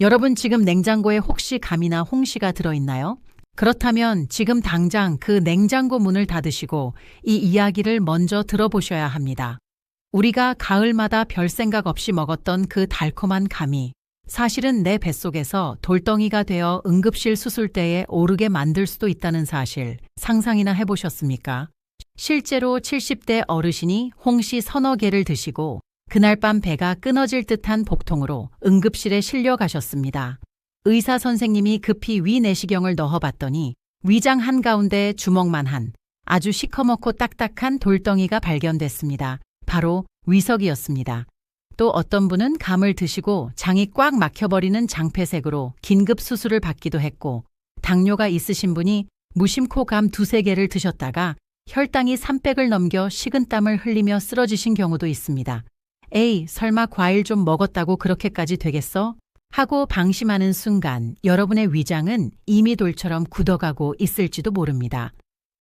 여러분 지금 냉장고에 혹시 감이나 홍시가 들어있나요? 그렇다면 지금 당장 그 냉장고 문을 닫으시고 이 이야기를 먼저 들어보셔야 합니다. 우리가 가을마다 별 생각 없이 먹었던 그 달콤한 감이 사실은 내 뱃속에서 돌덩이가 되어 응급실 수술대에 오르게 만들 수도 있다는 사실 상상이나 해보셨습니까? 실제로 70대 어르신이 홍시 서너 개를 드시고 그날 밤 배가 끊어질 듯한 복통으로 응급실에 실려 가셨습니다. 의사 선생님이 급히 위 내시경을 넣어봤더니 위장 한가운데 주먹만 한 아주 시커멓고 딱딱한 돌덩이가 발견됐습니다. 바로 위석이었습니다. 또 어떤 분은 감을 드시고 장이 꽉 막혀버리는 장폐색으로 긴급 수술을 받기도 했고 당뇨가 있으신 분이 무심코 감 두세 개를 드셨다가 혈당이 300을 넘겨 식은땀을 흘리며 쓰러지신 경우도 있습니다. 에이, 설마 과일 좀 먹었다고 그렇게까지 되겠어? 하고 방심하는 순간 여러분의 위장은 이미 돌처럼 굳어가고 있을지도 모릅니다.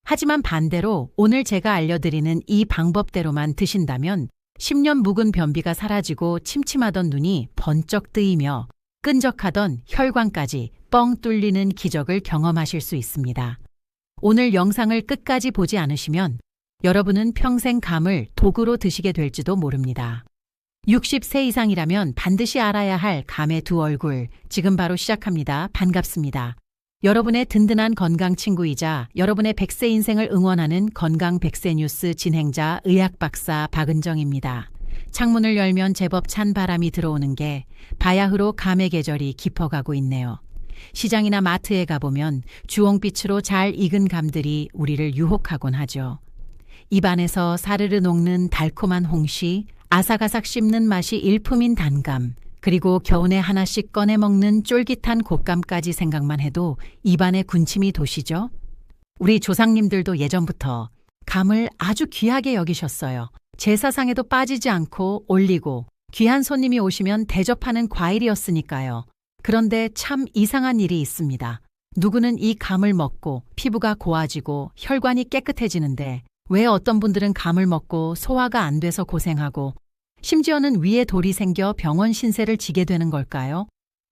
하지만 반대로 오늘 제가 알려드리는 이 방법대로만 드신다면 10년 묵은 변비가 사라지고 침침하던 눈이 번쩍 뜨이며 끈적하던 혈관까지 뻥 뚫리는 기적을 경험하실 수 있습니다. 오늘 영상을 끝까지 보지 않으시면 여러분은 평생 감을 도구로 드시게 될지도 모릅니다. 60세 이상이라면 반드시 알아야 할 감의 두 얼굴 지금 바로 시작합니다. 반갑습니다. 여러분의 든든한 건강 친구이자 여러분의 100세 인생을 응원하는 건강 100세 뉴스 진행자 의학 박사 박은정입니다. 창문을 열면 제법 찬 바람이 들어오는 게 바야흐로 감의 계절이 깊어가고 있네요. 시장이나 마트에 가보면 주홍빛으로 잘 익은 감들이 우리를 유혹하곤 하죠. 입안에서 사르르 녹는 달콤한 홍시, 아삭아삭 씹는 맛이 일품인 단감, 그리고 겨우내 하나씩 꺼내 먹는 쫄깃한 곶감까지 생각만 해도 입안에 군침이 도시죠? 우리 조상님들도 예전부터 감을 아주 귀하게 여기셨어요. 제사상에도 빠지지 않고 올리고 귀한 손님이 오시면 대접하는 과일이었으니까요. 그런데 참 이상한 일이 있습니다. 누구는 이 감을 먹고 피부가 고와지고 혈관이 깨끗해지는데 왜 어떤 분들은 감을 먹고 소화가 안 돼서 고생하고 심지어는 위에 돌이 생겨 병원 신세를 지게 되는 걸까요?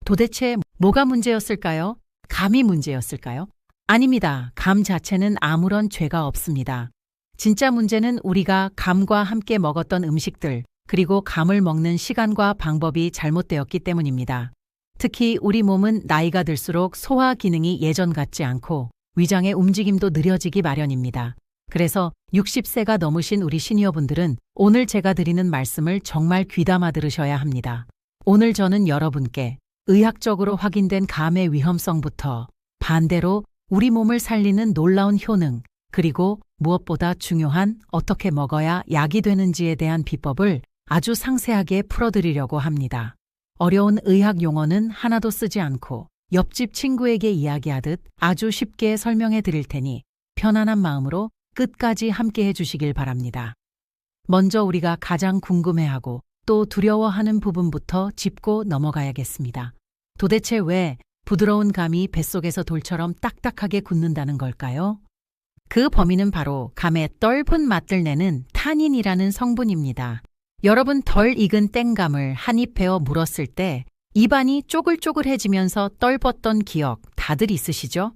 도대체 뭐가 문제였을까요? 감이 문제였을까요? 아닙니다. 감 자체는 아무런 죄가 없습니다. 진짜 문제는 우리가 감과 함께 먹었던 음식들, 그리고 감을 먹는 시간과 방법이 잘못되었기 때문입니다. 특히 우리 몸은 나이가 들수록 소화 기능이 예전 같지 않고 위장의 움직임도 느려지기 마련입니다. 그래서 60세가 넘으신 우리 시니어분들은 오늘 제가 드리는 말씀을 정말 귀담아 들으셔야 합니다. 오늘 저는 여러분께 의학적으로 확인된 감의 위험성부터 반대로 우리 몸을 살리는 놀라운 효능, 그리고 무엇보다 중요한 어떻게 먹어야 약이 되는지에 대한 비법을 아주 상세하게 풀어드리려고 합니다. 어려운 의학 용어는 하나도 쓰지 않고 옆집 친구에게 이야기하듯 아주 쉽게 설명해 드릴 테니 편안한 마음으로 끝까지 함께 해주시길 바랍니다. 먼저 우리가 가장 궁금해하고 또 두려워하는 부분부터 짚고 넘어가야겠습니다. 도대체 왜 부드러운 감이 뱃속에서 돌처럼 딱딱하게 굳는다는 걸까요? 그 범인은 바로 감의 떫은 맛을 내는 타닌이라는 성분입니다. 여러분 덜 익은 땡감을 한 입 베어 물었을 때 입안이 쪼글쪼글해지면서 떫었던 기억 다들 있으시죠?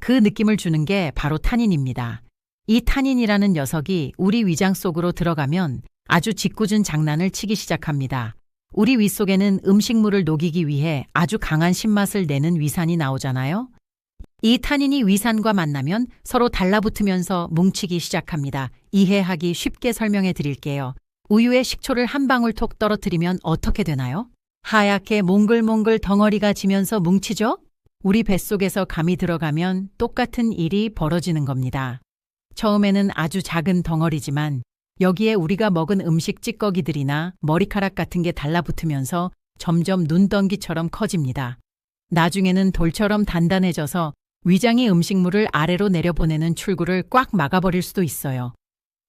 그 느낌을 주는 게 바로 타닌입니다. 이 타닌이라는 녀석이 우리 위장 속으로 들어가면 아주 짓궂은 장난을 치기 시작합니다. 우리 위 속에는 음식물을 녹이기 위해 아주 강한 신맛을 내는 위산이 나오잖아요. 이 타닌이 위산과 만나면 서로 달라붙으면서 뭉치기 시작합니다. 이해하기 쉽게 설명해 드릴게요. 우유에 식초를 한 방울 톡 떨어뜨리면 어떻게 되나요? 하얗게 몽글몽글 덩어리가 지면서 뭉치죠? 우리 뱃속에서 감이 들어가면 똑같은 일이 벌어지는 겁니다. 처음에는 아주 작은 덩어리지만 여기에 우리가 먹은 음식 찌꺼기들이나 머리카락 같은 게 달라붙으면서 점점 눈덩이처럼 커집니다. 나중에는 돌처럼 단단해져서 위장이 음식물을 아래로 내려보내는 출구를 꽉 막아버릴 수도 있어요.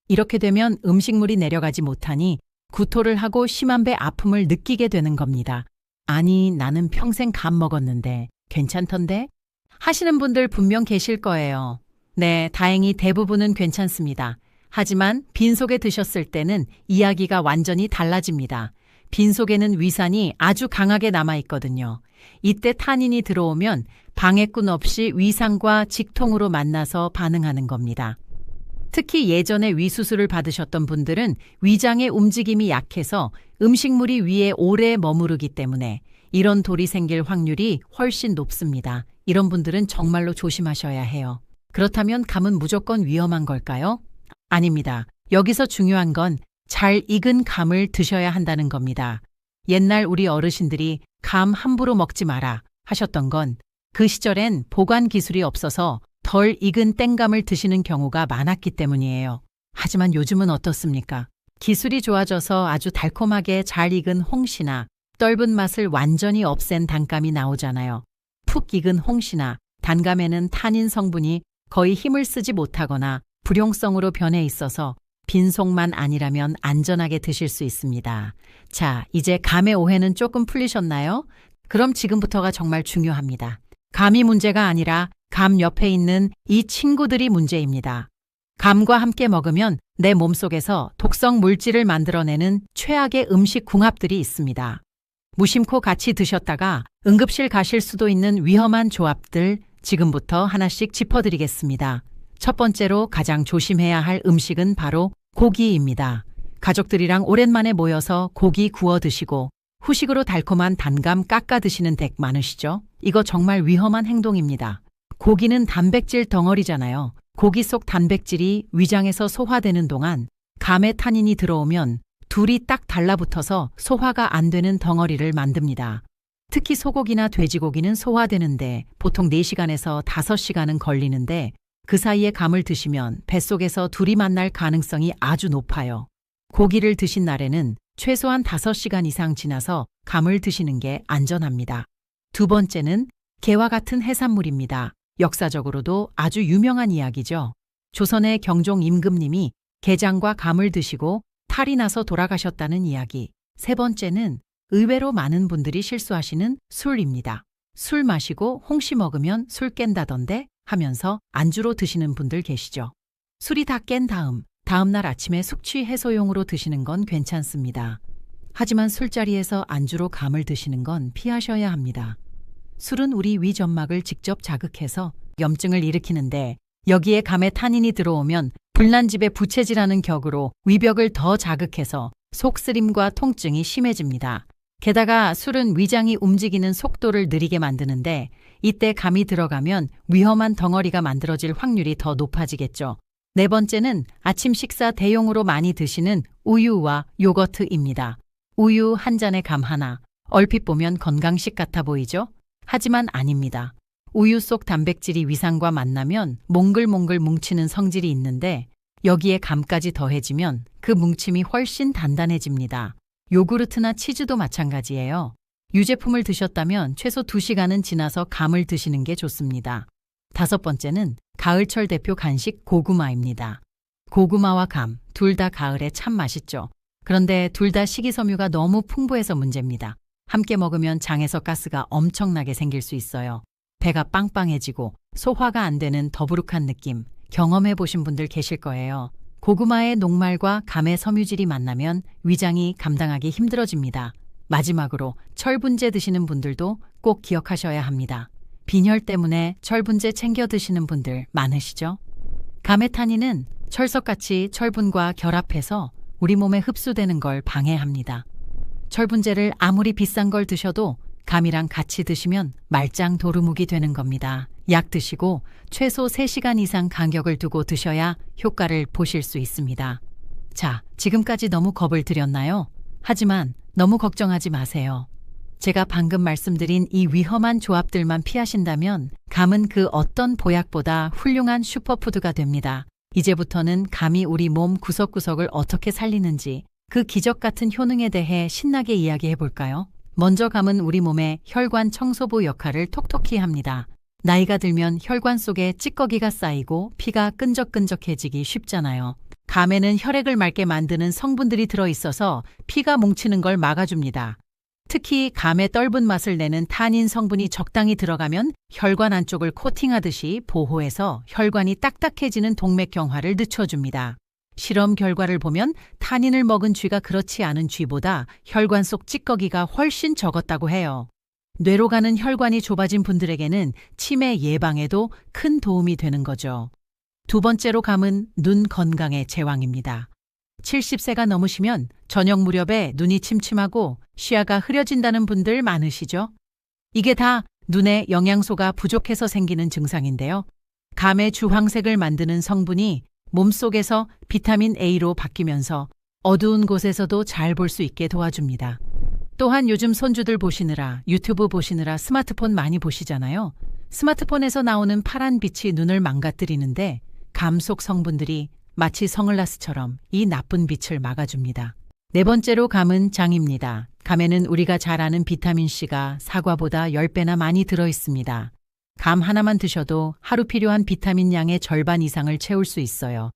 이렇게 되면 음식물이 내려가지 못하니 구토를 하고 심한 배 아픔을 느끼게 되는 겁니다. 아니, 나는 평생 감 먹었는데 괜찮던데? 하시는 분들 분명 계실 거예요. 네, 다행히 대부분은 괜찮습니다. 하지만 빈속에 드셨을 때는 이야기가 완전히 달라집니다. 빈속에는 위산이 아주 강하게 남아 있거든요. 이때 탄닌이 들어오면 방해꾼 없이 위상과 직통으로 만나서 반응하는 겁니다. 특히 예전에 위수술을 받으셨던 분들은 위장의 움직임이 약해서 음식물이 위에 오래 머무르기 때문에 이런 돌이 생길 확률이 훨씬 높습니다. 이런 분들은 정말로 조심하셔야 해요. 그렇다면 감은 무조건 위험한 걸까요? 아닙니다. 여기서 중요한 건 잘 익은 감을 드셔야 한다는 겁니다. 옛날 우리 어르신들이 감 함부로 먹지 마라 하셨던 건 그 시절엔 보관 기술이 없어서 덜 익은 땡감을 드시는 경우가 많았기 때문이에요. 하지만 요즘은 어떻습니까? 기술이 좋아져서 아주 달콤하게 잘 익은 홍시나 떫은 맛을 완전히 없앤 단감이 나오잖아요. 푹 익은 홍시나 단감에는 탄닌 성분이 거의 힘을 쓰지 못하거나 불용성으로 변해 있어서 빈속만 아니라면 안전하게 드실 수 있습니다. 자, 이제 감의 오해는 조금 풀리셨나요? 그럼 지금부터가 정말 중요합니다. 감이 문제가 아니라 감 옆에 있는 이 친구들이 문제입니다. 감과 함께 먹으면 내 몸속에서 독성 물질을 만들어내는 최악의 음식 궁합들이 있습니다. 무심코 같이 드셨다가 응급실 가실 수도 있는 위험한 조합들 지금부터 하나씩 짚어드리겠습니다. 첫 번째로 가장 조심해야 할 음식은 바로 고기입니다. 가족들이랑 오랜만에 모여서 고기 구워 드시고 후식으로 달콤한 단감 깎아 드시는 댁 많으시죠? 이거 정말 위험한 행동입니다. 고기는 단백질 덩어리잖아요. 고기 속 단백질이 위장에서 소화되는 동안 감의 탄닌이 들어오면 둘이 딱 달라붙어서 소화가 안 되는 덩어리를 만듭니다. 특히 소고기나 돼지고기는 소화되는데 보통 4시간에서 5시간은 걸리는데 그 사이에 감을 드시면 뱃속에서 둘이 만날 가능성이 아주 높아요. 고기를 드신 날에는 최소한 5시간 이상 지나서 감을 드시는 게 안전합니다. 두 번째는 게와 같은 해산물입니다. 역사적으로도 아주 유명한 이야기죠. 조선의 경종 임금님이 게장과 감을 드시고 탈이 나서 돌아가셨다는 이야기. 세 번째는 의외로 많은 분들이 실수하시는 술입니다. 술 마시고 홍시 먹으면 술 깬다던데 하면서 안주로 드시는 분들 계시죠. 술이 다 깬 다음, 다음날 아침에 숙취 해소용으로 드시는 건 괜찮습니다. 하지만 술자리에서 안주로 감을 드시는 건 피하셔야 합니다. 술은 우리 위 점막을 직접 자극해서 염증을 일으키는데 여기에 감의 탄닌이 들어오면 불난집에 부채질하는 격으로 위벽을 더 자극해서 속쓰림과 통증이 심해집니다. 게다가 술은 위장이 움직이는 속도를 느리게 만드는데 이때 감이 들어가면 위험한 덩어리가 만들어질 확률이 더 높아지겠죠. 네 번째는 아침 식사 대용으로 많이 드시는 우유와 요거트입니다. 우유 한 잔에 감 하나. 얼핏 보면 건강식 같아 보이죠? 하지만 아닙니다. 우유 속 단백질이 위상과 만나면 몽글몽글 뭉치는 성질이 있는데 여기에 감까지 더해지면 그 뭉침이 훨씬 단단해집니다. 요구르트나 치즈도 마찬가지예요. 유제품을 드셨다면 최소 2시간은 지나서 감을 드시는 게 좋습니다. 다섯 번째는 가을철 대표 간식 고구마입니다. 고구마와 감, 둘 다 가을에 참 맛있죠. 그런데 둘 다 식이섬유가 너무 풍부해서 문제입니다. 함께 먹으면 장에서 가스가 엄청나게 생길 수 있어요. 배가 빵빵해지고 소화가 안 되는 더부룩한 느낌 경험해 보신 분들 계실 거예요. 고구마의 녹말과 감의 섬유질이 만나면 위장이 감당하기 힘들어집니다. 마지막으로 철분제 드시는 분들도 꼭 기억하셔야 합니다. 빈혈 때문에 철분제 챙겨 드시는 분들 많으시죠? 감의 탄닌은 철석같이 철분과 결합해서 우리 몸에 흡수되는 걸 방해합니다. 철분제를 아무리 비싼 걸 드셔도 감이랑 같이 드시면 말짱 도루묵이 되는 겁니다. 약 드시고 최소 3시간 이상 간격을 두고 드셔야 효과를 보실 수 있습니다. 자, 지금까지 너무 겁을 드렸나요? 하지만 너무 걱정하지 마세요. 제가 방금 말씀드린 이 위험한 조합들만 피하신다면 감은 그 어떤 보약보다 훌륭한 슈퍼푸드가 됩니다. 이제부터는 감이 우리 몸 구석구석을 어떻게 살리는지 그 기적 같은 효능에 대해 신나게 이야기해 볼까요? 먼저 감은 우리 몸의 혈관 청소부 역할을 톡톡히 합니다. 나이가 들면 혈관 속에 찌꺼기가 쌓이고 피가 끈적끈적해지기 쉽잖아요. 감에는 혈액을 맑게 만드는 성분들이 들어있어서 피가 뭉치는 걸 막아줍니다. 특히 감의 떫은 맛을 내는 탄닌 성분이 적당히 들어가면 혈관 안쪽을 코팅하듯이 보호해서 혈관이 딱딱해지는 동맥경화를 늦춰줍니다. 실험 결과를 보면 탄닌을 먹은 쥐가 그렇지 않은 쥐보다 혈관 속 찌꺼기가 훨씬 적었다고 해요. 뇌로 가는 혈관이 좁아진 분들에게는 치매 예방에도 큰 도움이 되는 거죠. 두 번째로 감은 눈 건강의 제왕입니다. 70세가 넘으시면 저녁 무렵에 눈이 침침하고 시야가 흐려진다는 분들 많으시죠? 이게 다 눈에 영양소가 부족해서 생기는 증상인데요. 감의 주황색을 만드는 성분이 몸속에서 비타민 A로 바뀌면서 어두운 곳에서도 잘 볼 수 있게 도와줍니다. 또한 요즘 손주들 보시느라 유튜브 보시느라 스마트폰 많이 보시잖아요. 스마트폰에서 나오는 파란 빛이 눈을 망가뜨리는데 감속 성분들이 마치 성을라스처럼 이 나쁜 빛을 막아줍니다. 네 번째로 감은 장입니다. 감에는 우리가 잘 아는 비타민C가 사과보다 10배나 많이 들어 있습니다. 감 하나만 드셔도 하루 필요한 비타민 양의 절반 이상을 채울 수 있어요.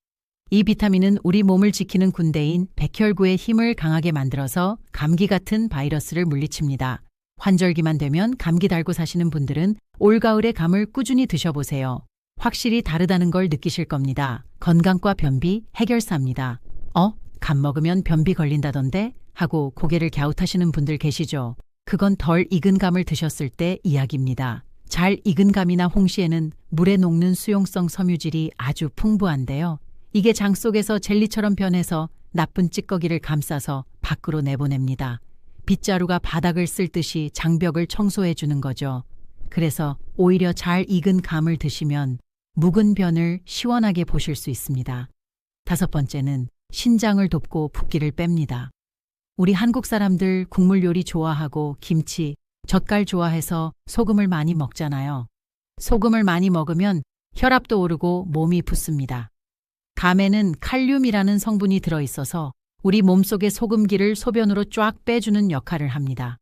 이 비타민은 우리 몸을 지키는 군대인 백혈구의 힘을 강하게 만들어서 감기 같은 바이러스를 물리칩니다. 환절기만 되면 감기 달고 사시는 분들은 올가을에 감을 꾸준히 드셔보세요. 확실히 다르다는 걸 느끼실 겁니다. 건강과 변비 해결사입니다. 어? 감 먹으면 변비 걸린다던데? 하고 고개를 갸웃하시는 분들 계시죠? 그건 덜 익은 감을 드셨을 때 이야기입니다. 잘 익은 감이나 홍시에는 물에 녹는 수용성 섬유질이 아주 풍부한데요. 이게 장 속에서 젤리처럼 변해서 나쁜 찌꺼기를 감싸서 밖으로 내보냅니다. 빗자루가 바닥을 쓸 듯이 장벽을 청소해 주는 거죠. 그래서 오히려 잘 익은 감을 드시면 묵은 변을 시원하게 보실 수 있습니다. 다섯 번째는 신장을 돕고 붓기를 뺍니다. 우리 한국 사람들 국물 요리 좋아하고 김치, 젓갈 좋아해서 소금을 많이 먹잖아요. 소금을 많이 먹으면 혈압도 오르고 몸이 붓습니다. 감에는 칼륨이라는 성분이 들어있어서 우리 몸속의 소금기를 소변으로 쫙 빼주는 역할을 합니다.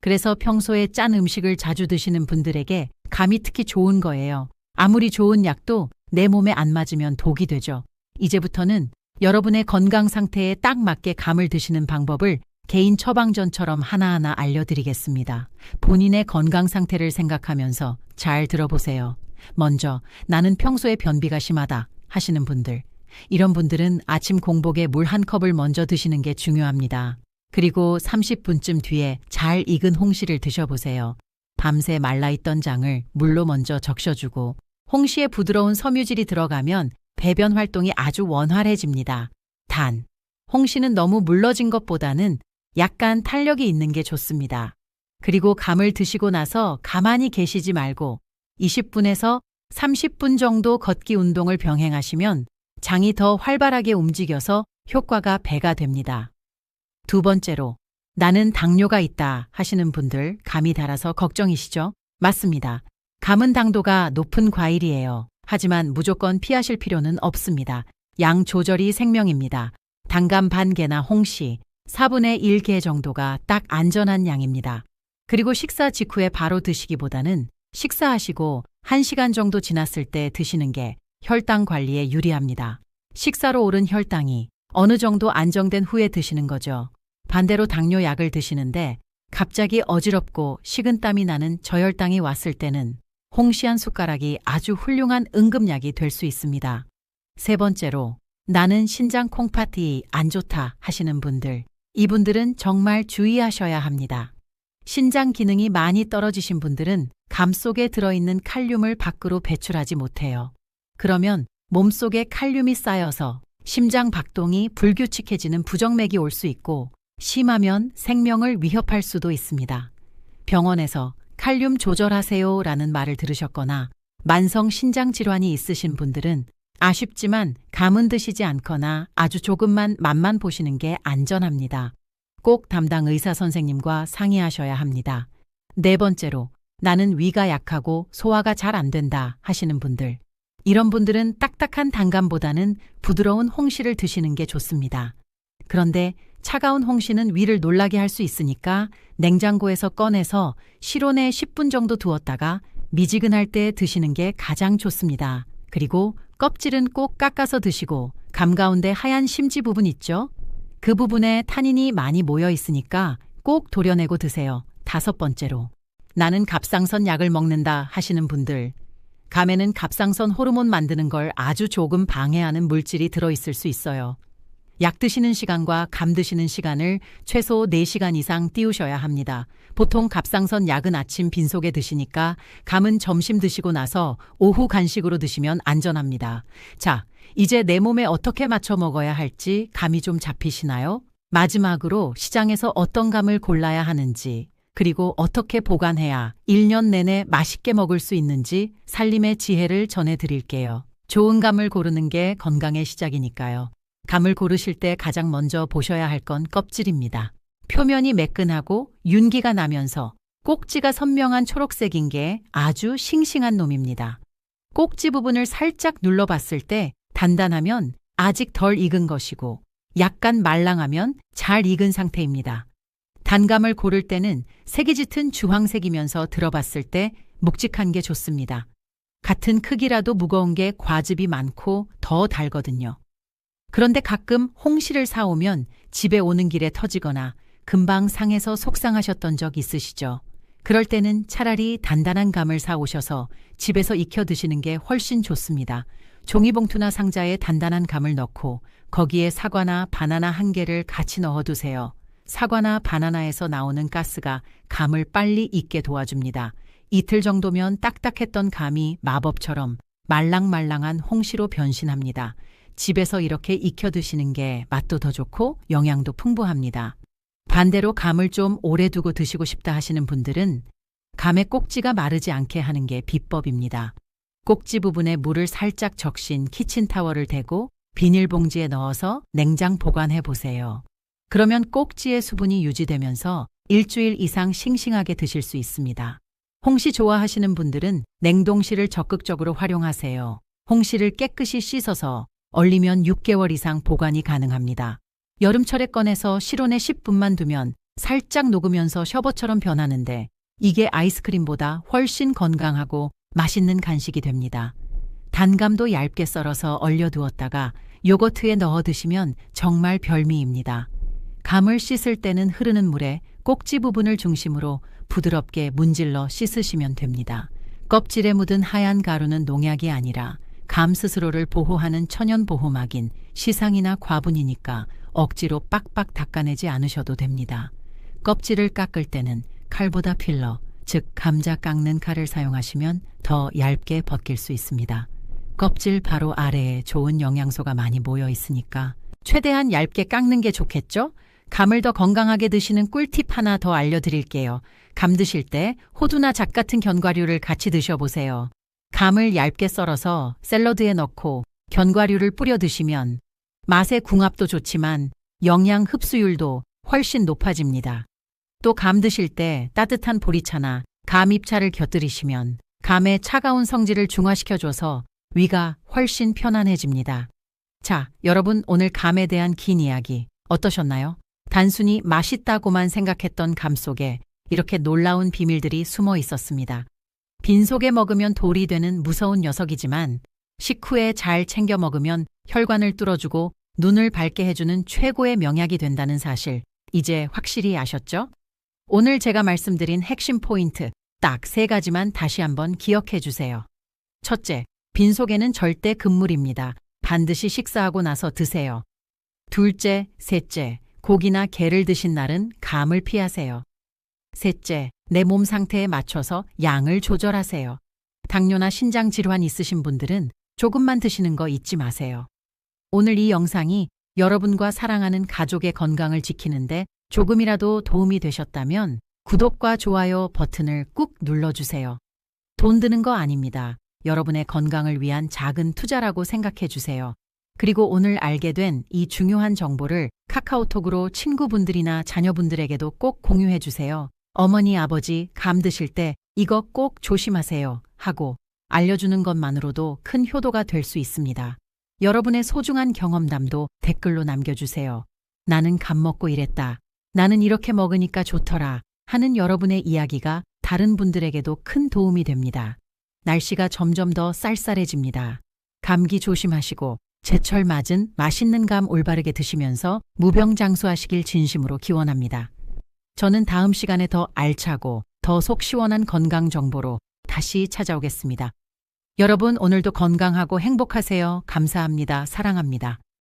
그래서 평소에 짠 음식을 자주 드시는 분들에게 감이 특히 좋은 거예요. 아무리 좋은 약도 내 몸에 안 맞으면 독이 되죠. 이제부터는 여러분의 건강 상태에 딱 맞게 감을 드시는 방법을 개인 처방전처럼 하나하나 알려드리겠습니다. 본인의 건강 상태를 생각하면서 잘 들어보세요. 먼저 나는 평소에 변비가 심하다 하시는 분들. 이런 분들은 아침 공복에 물 한 컵을 먼저 드시는 게 중요합니다. 그리고 30분쯤 뒤에 잘 익은 홍시를 드셔보세요. 밤새 말라있던 장을 물로 먼저 적셔주고 홍시에 부드러운 섬유질이 들어가면 배변 활동이 아주 원활해집니다. 단, 홍시는 너무 물러진 것보다는 약간 탄력이 있는 게 좋습니다. 그리고 감을 드시고 나서 가만히 계시지 말고 20분에서 30분 정도 걷기 운동을 병행하시면 장이 더 활발하게 움직여서 효과가 배가 됩니다. 두 번째로, 나는 당뇨가 있다 하시는 분들 감이 달아서 걱정이시죠? 맞습니다. 감은 당도가 높은 과일이에요. 하지만 무조건 피하실 필요는 없습니다. 양 조절이 생명입니다. 단감 반 개나 홍시, 4분의 1개 정도가 딱 안전한 양입니다. 그리고 식사 직후에 바로 드시기보다는 식사하시고 1시간 정도 지났을 때 드시는 게 혈당 관리에 유리합니다. 식사로 오른 혈당이 어느 정도 안정된 후에 드시는 거죠. 반대로 당뇨 약을 드시는데 갑자기 어지럽고 식은땀이 나는 저혈당이 왔을 때는 홍시 한 숟가락이 아주 훌륭한 응급약이 될 수 있습니다. 세 번째로 나는 신장 콩팥이 안 좋다 하시는 분들. 이분들은 정말 주의하셔야 합니다. 신장 기능이 많이 떨어지신 분들은 감 속에 들어있는 칼륨을 밖으로 배출하지 못해요. 그러면 몸 속에 칼륨이 쌓여서 심장 박동이 불규칙해지는 부정맥이 올 수 있고 심하면 생명을 위협할 수도 있습니다. 병원에서 칼륨 조절하세요 라는 말을 들으셨거나 만성 신장 질환이 있으신 분들은 아쉽지만 감은 드시지 않거나 아주 조금만 맛만 보시는 게 안전합니다. 꼭 담당 의사 선생님과 상의하셔야 합니다. 네 번째로 나는 위가 약하고 소화가 잘 안 된다 하시는 분들. 이런 분들은 딱딱한 단감보다는 부드러운 홍시를 드시는 게 좋습니다. 그런데 차가운 홍시는 위를 놀라게 할 수 있으니까 냉장고에서 꺼내서 실온에 10분 정도 두었다가 미지근할 때 드시는 게 가장 좋습니다. 그리고 껍질은 꼭 깎아서 드시고 감 가운데 하얀 심지 부분 있죠? 그 부분에 탄닌이 많이 모여 있으니까 꼭 도려내고 드세요. 다섯 번째로. 나는 갑상선 약을 먹는다 하시는 분들. 감에는 갑상선 호르몬 만드는 걸 아주 조금 방해하는 물질이 들어있을 수 있어요. 약 드시는 시간과 감 드시는 시간을 최소 4시간 이상 띄우셔야 합니다. 보통 갑상선 약은 아침 빈속에 드시니까 감은 점심 드시고 나서 오후 간식으로 드시면 안전합니다. 자, 이제 내 몸에 어떻게 맞춰 먹어야 할지 감이 좀 잡히시나요? 마지막으로 시장에서 어떤 감을 골라야 하는지, 그리고 어떻게 보관해야 1년 내내 맛있게 먹을 수 있는지 살림의 지혜를 전해 드릴게요. 좋은 감을 고르는 게 건강의 시작이니까요. 감을 고르실 때 가장 먼저 보셔야 할 건 껍질입니다. 표면이 매끈하고 윤기가 나면서 꼭지가 선명한 초록색인 게 아주 싱싱한 놈입니다. 꼭지 부분을 살짝 눌러봤을 때 단단하면 아직 덜 익은 것이고 약간 말랑하면 잘 익은 상태입니다. 단감을 고를 때는 색이 짙은 주황색이면서 들어봤을 때 묵직한 게 좋습니다. 같은 크기라도 무거운 게 과즙이 많고 더 달거든요. 그런데 가끔 홍시를 사오면 집에 오는 길에 터지거나 금방 상해서 속상하셨던 적 있으시죠? 그럴 때는 차라리 단단한 감을 사오셔서 집에서 익혀 드시는 게 훨씬 좋습니다. 종이봉투나 상자에 단단한 감을 넣고 거기에 사과나 바나나 한 개를 같이 넣어 두세요. 사과나 바나나에서 나오는 가스가 감을 빨리 익게 도와줍니다. 이틀 정도면 딱딱했던 감이 마법처럼 말랑말랑한 홍시로 변신합니다. 집에서 이렇게 익혀 드시는 게 맛도 더 좋고 영양도 풍부합니다. 반대로 감을 좀 오래 두고 드시고 싶다 하시는 분들은 감의 꼭지가 마르지 않게 하는 게 비법입니다. 꼭지 부분에 물을 살짝 적신 키친타월을 대고 비닐봉지에 넣어서 냉장 보관해 보세요. 그러면 꼭지의 수분이 유지되면서 일주일 이상 싱싱하게 드실 수 있습니다. 홍시 좋아하시는 분들은 냉동실을 적극적으로 활용하세요. 홍시를 깨끗이 씻어서 얼리면 6개월 이상 보관이 가능합니다. 여름철에 꺼내서 실온에 10분만 두면 살짝 녹으면서 셔버처럼 변하는데 이게 아이스크림보다 훨씬 건강하고 맛있는 간식이 됩니다. 단감도 얇게 썰어서 얼려두었다가 요거트에 넣어 드시면 정말 별미입니다. 감을 씻을 때는 흐르는 물에 꼭지 부분을 중심으로 부드럽게 문질러 씻으시면 됩니다. 껍질에 묻은 하얀 가루는 농약이 아니라 감 스스로를 보호하는 천연 보호막인 시상이나 과분이니까 억지로 빡빡 닦아내지 않으셔도 됩니다. 껍질을 깎을 때는 칼보다 필러, 즉 감자 깎는 칼을 사용하시면 더 얇게 벗길 수 있습니다. 껍질 바로 아래에 좋은 영양소가 많이 모여 있으니까 최대한 얇게 깎는 게 좋겠죠? 감을 더 건강하게 드시는 꿀팁 하나 더 알려드릴게요. 감 드실 때 호두나 잣 같은 견과류를 같이 드셔보세요. 감을 얇게 썰어서 샐러드에 넣고 견과류를 뿌려 드시면 맛의 궁합도 좋지만 영양 흡수율도 훨씬 높아집니다. 또 감 드실 때 따뜻한 보리차나 감잎차를 곁들이시면 감의 차가운 성질을 중화시켜줘서 위가 훨씬 편안해집니다. 자, 여러분 오늘 감에 대한 긴 이야기 어떠셨나요? 단순히 맛있다고만 생각했던 감 속에 이렇게 놀라운 비밀들이 숨어 있었습니다. 빈속에 먹으면 돌이 되는 무서운 녀석이지만 식후에 잘 챙겨 먹으면 혈관을 뚫어주고 눈을 밝게 해주는 최고의 명약이 된다는 사실 이제 확실히 아셨죠? 오늘 제가 말씀드린 핵심 포인트 딱 세 가지만 다시 한번 기억해 주세요. 첫째, 빈속에는 절대 금물입니다. 반드시 식사하고 나서 드세요. 둘째, 셋째, 고기나 게를 드신 날은 감을 피하세요. 셋째, 내 몸 상태에 맞춰서 양을 조절하세요. 당뇨나 신장 질환 있으신 분들은 조금만 드시는 거 잊지 마세요. 오늘 이 영상이 여러분과 사랑하는 가족의 건강을 지키는데 조금이라도 도움이 되셨다면 구독과 좋아요 버튼을 꾹 눌러주세요. 돈 드는 거 아닙니다. 여러분의 건강을 위한 작은 투자라고 생각해 주세요. 그리고 오늘 알게 된 이 중요한 정보를 카카오톡으로 친구분들이나 자녀분들에게도 꼭 공유해 주세요. 어머니, 아버지, 감 드실 때 이거 꼭 조심하세요. 하고 알려주는 것만으로도 큰 효도가 될 수 있습니다. 여러분의 소중한 경험담도 댓글로 남겨주세요. 나는 감 먹고 이랬다. 나는 이렇게 먹으니까 좋더라. 하는 여러분의 이야기가 다른 분들에게도 큰 도움이 됩니다. 날씨가 점점 더 쌀쌀해집니다. 감기 조심하시고 제철 맞은 맛있는 감 올바르게 드시면서 무병장수하시길 진심으로 기원합니다. 저는 다음 시간에 더 알차고 더 속 시원한 건강 정보로 다시 찾아오겠습니다. 여러분 오늘도 건강하고 행복하세요. 감사합니다. 사랑합니다.